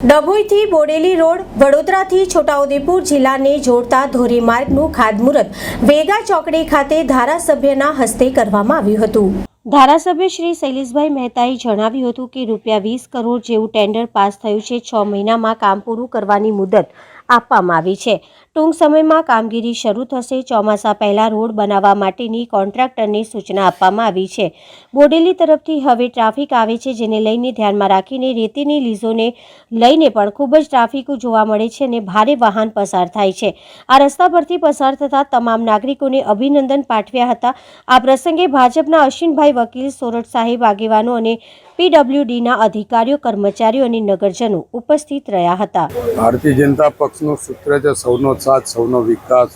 ડભોઈથી Bodeli road વડોદરાથી છોટાઉદેપુર જિલ્લાને જોડતા ધોરીમાર્ગનું ખાતમુહૂર્ત વેગા ચોકડી ખાતે ધારાસભ્યના હસ્તે કરવામાં આવ્યું હતું. ધારાસભ્ય શ્રી શૈલેષભાઈ મહેતાએ જણાવ્યું હતું કે રૂપિયા વીસ કરોડ જેવું ટેન્ડર પાસ થયું છે. છ મહિનામાં કામ પૂરું કરવાની મુદત આપવામાં આવી છે. ટૂંક સમયમાં કામગીરી શરૂ થશે. ચોમાસા પહેલાં રોડ બનાવવા માટેની કોન્ટ્રાક્ટરને સૂચના આપવામાં આવી છે. બોડેલી તરફથી હવે ટ્રાફિક આવે છે, જેને લઈને ધ્યાનમાં રાખીને રેતીની લીઝોને લઈને પણ ખૂબ જ ટ્રાફિક જોવા મળે છે અને ભારે વાહન પસાર થાય છે. આ રસ્તા પરથી પસાર થતા તમામ નાગરિકોને અભિનંદન પાઠવ્યા હતા. આ પ્રસંગે ભાજપના અશ્વિનભાઈ વકીલ, સોરઠ સાહેબ આગેવાનો અને પીડબ્લ્યુડીના અધિકારીઓ, કર્મચારીઓ અને નગરજનો ઉપસ્થિત રહ્યા હતા. ભારતીય જનતા પક્ષનું સૂત્ર છે, સૌનો સાથ, સૌનો વિકાસ,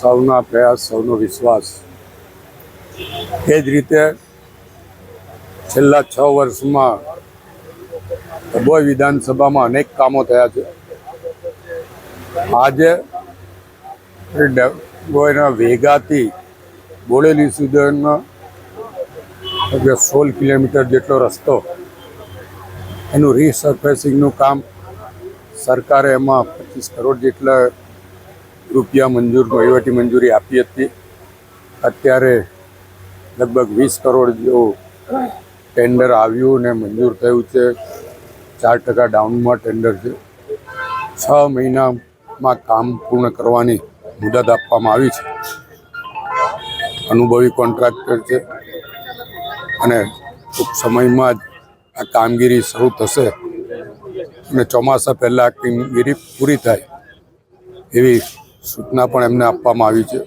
સૌના પ્રયાસ, સૌનો વિશ્વાસ. એ જ રીતે છેલ્લા છ વર્ષમાં ડભોઈ વિધાનસભામાં અનેક કામો થયા છે. આજે ડભોઈના વેગાથી બોડેલી સુધીનો લગભગ સોળ કિલોમીટર જેટલો રસ્તો એનું રીસર્ફેસિંગનું કામ સરકારે એમાં પચીસ કરોડ જેટલા રૂપિયા મંજૂર, વહીવટી મંજૂરી આપી હતી. અત્યારે લગભગ વીસ કરોડ જેવું ટેન્ડર આવ્યું ને મંજૂર થયું છે. ચાર ટકા ડાઉનમાં ટેન્ડર છે. છ મહિનામાં કામ પૂર્ણ કરવાની મુદત આપવામાં આવી છે. અનુભવી કોન્ટ્રાક્ટર છે. અને ટૂંક સમયમાં જ આ કામગીરી શરૂ થશે. અને ચોમાસા પહેલાં કામગીરી પૂરી થાય એવી સૂચના પણ એમને આપવામાં આવી છે.